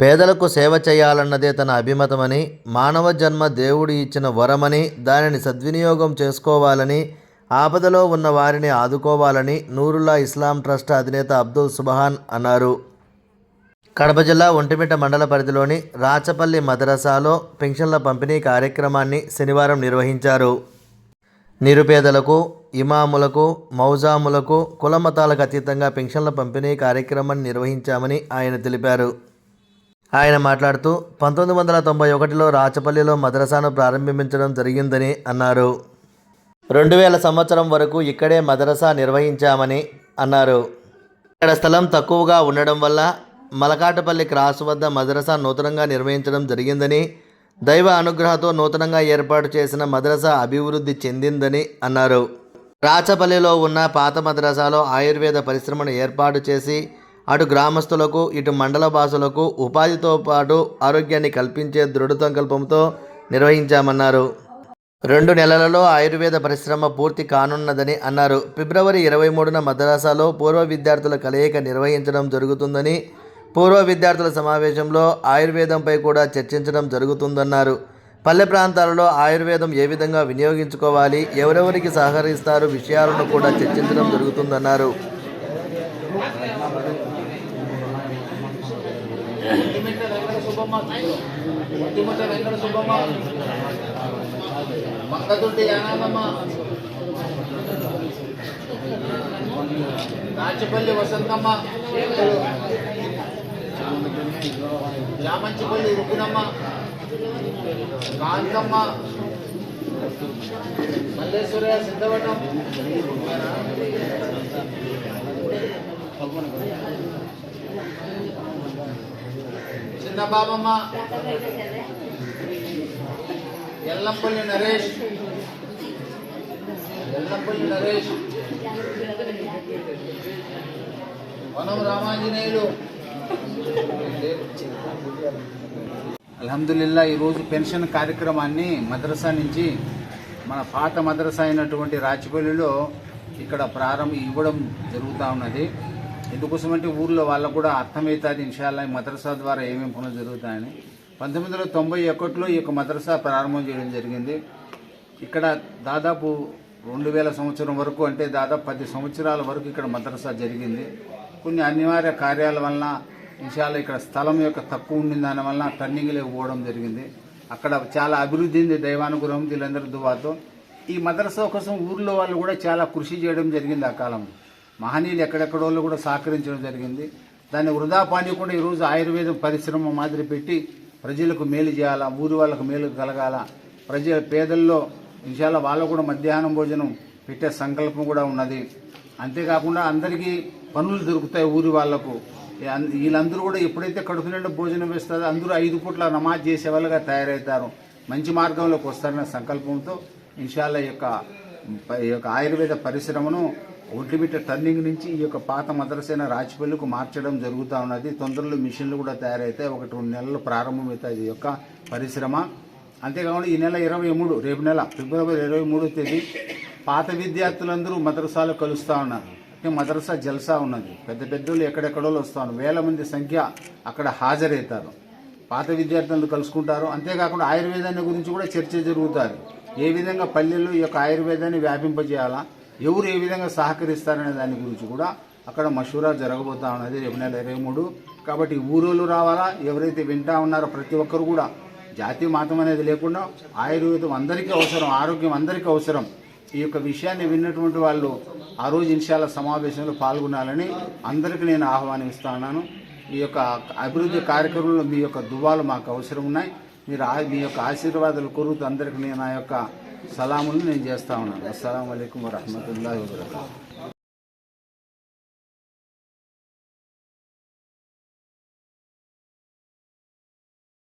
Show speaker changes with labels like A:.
A: పేదలకు సేవ చేయాలన్నదే తన అభిమతమని మానవ జన్మ దేవుడు ఇచ్చిన వరమని దానిని సద్వినియోగం చేసుకోవాలని ఆపదలో ఉన్న వారిని ఆదుకోవాలని నూరుల్లా ఇస్లాం ట్రస్ట్ అధినేత అబ్దుల్ సుబహాన్ అన్నారు. కడప జిల్లా ఒంటిమిట్ట మండల పరిధిలోని రాచపల్లి మదరసాలో పెన్షన్ల పంపిణీ కార్యక్రమాన్ని శనివారం నిర్వహించారు. నిరుపేదలకు ఇమాములకు మౌజాములకు కులమతాలకు అతీతంగా పెన్షన్ల పంపిణీ కార్యక్రమాన్ని నిర్వహించామని ఆయన తెలిపారు. ఆయన మాట్లాడుతూ పంతొమ్మిది వందల తొంభై ఒకటిలో రాచపల్లిలో మదరసాను ప్రారంభించడం జరిగిందని అన్నారు. రెండు వేల సంవత్సరం వరకు ఇక్కడే మదరసా నిర్వహించామని అన్నారు. ఇక్కడ స్థలం తక్కువగా ఉండడం వల్ల మలకాటపల్లి క్రాస్ వద్ద మదరసా నూతనంగా నిర్వహించడం జరిగిందని దైవ అనుగ్రహంతో నూతనంగా ఏర్పాటు చేసిన మదరసా అభివృద్ధి చెందిందని అన్నారు. రాచపల్లిలో ఉన్న పాత మదరసాలో ఆయుర్వేద పరిశ్రమను ఏర్పాటు చేసి అటు గ్రామస్తులకు ఇటు మండల భాషలకు ఉపాధితో పాటు ఆరోగ్యాన్ని కల్పించే దృఢ సంకల్పంతో నిర్వహించామన్నారు. రెండు నెలలలో ఆయుర్వేద పరిశ్రమ పూర్తి కానున్నదని అన్నారు. ఫిబ్రవరి ఇరవై మూడున మద్రాసాలో పూర్వ విద్యార్థుల కలయిక నిర్వహించడం జరుగుతుందని పూర్వ విద్యార్థుల సమావేశంలో ఆయుర్వేదంపై కూడా చర్చించడం జరుగుతుందన్నారు. పల్లె ప్రాంతాలలో ఆయుర్వేదం ఏ విధంగా వినియోగించుకోవాలి ఎవరెవరికి సహకరిస్తారు విషయాలను కూడా చర్చించడం జరుగుతుందన్నారు.
B: ఒంటిమిట్ట వెంకట సుబ్బమ్మ ఒంటిమిట్ట వెంకట సుబ్బమ్మ మంగతుర్తి యానాదమ్మ నాచిపల్లి వసంతమ్మ రామంచిపల్లి రుకునమ్మ కాంతమ్మ మల్లేశ్వరయ్య సిద్ధవటం. చిన్న బాబమ్మ. ఎల్లంపల్లి నరేష్. ఎల్లంపల్లి నరేష్. వనం రామాంజనేయులు. అల్హమ్దుల్లా ఈరోజు పెన్షన్ కార్యక్రమాన్ని మద్రసా నుంచి మన పాత మద్రసా అయినటువంటి రాచిపల్లిలో ఇక్కడ ప్రారంభ ఇవ్వడం జరుగుతూ ఉన్నది. ఎందుకోసమంటే ఊర్లో వాళ్ళకు కూడా అర్థమవుతుంది. ఇన్షాల్లా ఈ ద్వారా ఏమేమి పనులు జరుగుతాయని. పంతొమ్మిది వందల తొంభై ఒకటిలో ఈ యొక్క మద్రసా ప్రారంభం చేయడం జరిగింది. ఇక్కడ దాదాపు రెండు వేల సంవత్సరం వరకు అంటే దాదాపు పది సంవత్సరాల వరకు ఇక్కడ మద్రసా జరిగింది. కొన్ని అనివార్య కార్యాల వలన ఇన్షాల్లా ఇక్కడ స్థలం యొక్క తక్కువ ఉండిన దాని వలన టర్నింగ్లోకి జరిగింది. అక్కడ చాలా అభివృద్ధి ఉంది దైవానుగ్రహం వీళ్ళందరి దువాతో. ఈ మదరసా కోసం ఊర్లో వాళ్ళు కూడా చాలా కృషి చేయడం జరిగింది ఆ కాలంలో. మహనీయులు ఎక్కడెక్కడోళ్ళు కూడా సహకరించడం జరిగింది. దాన్ని వృధా పానీయకుండా ఈరోజు ఆయుర్వేదం పరిశ్రమ మాదిరి పెట్టి ప్రజలకు మేలు చేయాలా ఊరి వాళ్ళకు మేలు కలగాల? ప్రజ పేదల్లో విషయాల వాళ్ళు కూడా మధ్యాహ్నం భోజనం పెట్టే సంకల్పం కూడా ఉన్నది. అంతేకాకుండా అందరికీ పనులు దొరుకుతాయి ఊరి వాళ్ళకు వీళ్ళందరూ కూడా ఎప్పుడైతే కడుపు నిండా భోజనం వేస్తారో అందరూ ఐదు పూట్ల నమాజ్ చేసేవాళ్ళుగా తయారవుతారు మంచి మార్గంలోకి వస్తారనే సంకల్పంతో ఇన్షాల్లా యొక్క ఈ యొక్క ఆయుర్వేద పరిశ్రమను ఒంటిమిట్ట టర్నింగ్ నుంచి ఈ యొక్క పాత మద్రసైన రాచిపల్లికి మార్చడం జరుగుతూ ఉన్నది. తొందరలో మిషన్లు కూడా తయారైతే ఒకటి రెండు నెలలు ప్రారంభమవుతాయి ఈ యొక్క పరిశ్రమ. అంతేకాకుండా ఈ నెల ఇరవై మూడు రేపు నెల ఫిబ్రవరి ఇరవై మూడో తేదీ పాత విద్యార్థులందరూ మద్రసాలో కలుస్తూ ఉన్నారు. అంటే మద్రసా జల్సా ఉన్నది. పెద్ద పెద్దోళ్ళు ఎక్కడెక్కడో వస్తూ వేల మంది సంఖ్య అక్కడ హాజరవుతారు. పాత విద్యార్థులను కలుసుకుంటారు. అంతేకాకుండా ఆయుర్వేదాన్ని గురించి కూడా చర్చ జరుగుతుంది. ఏ విధంగా పల్లెల్లో ఈ యొక్క ఆయుర్వేదాన్ని వ్యాపింపజేయాలా? ఎవరు ఏ విధంగా సహకరిస్తారనే దాని గురించి కూడా అక్కడ మషూరా జరగబోతా ఉన్నది రేపు నెల ఇరవై మూడు. కాబట్టి ఊరోళ్ళు రావాలా? ఎవరైతే వింటా ఉన్నారో ప్రతి ఒక్కరు కూడా జాతి మాతం అనేది లేకుండా ఆయుర్వేదం అందరికీ అవసరం ఆరోగ్యం అందరికీ అవసరం. ఈ యొక్క విషయాన్ని విన్నటువంటి వాళ్ళు ఆ రోజు ఇన్షాల సమావేశంలో పాల్గొనాలని అందరికీ నేను ఆహ్వానిస్తున్నాను ఈ యొక్క అభివృద్ధి కార్యక్రమంలో మీ యొక్క దువాలు మాకు అవసరం ఉన్నాయి. మీరు ఆ- మీ యొక్క ఆశీర్వాదాలు కోరుతూ అందరికీ నేను నా యొక్క సలాములు నేను చేస్తా ఉన్నాను. అస్సలం అయికం వరహమూల వబర్కాతు.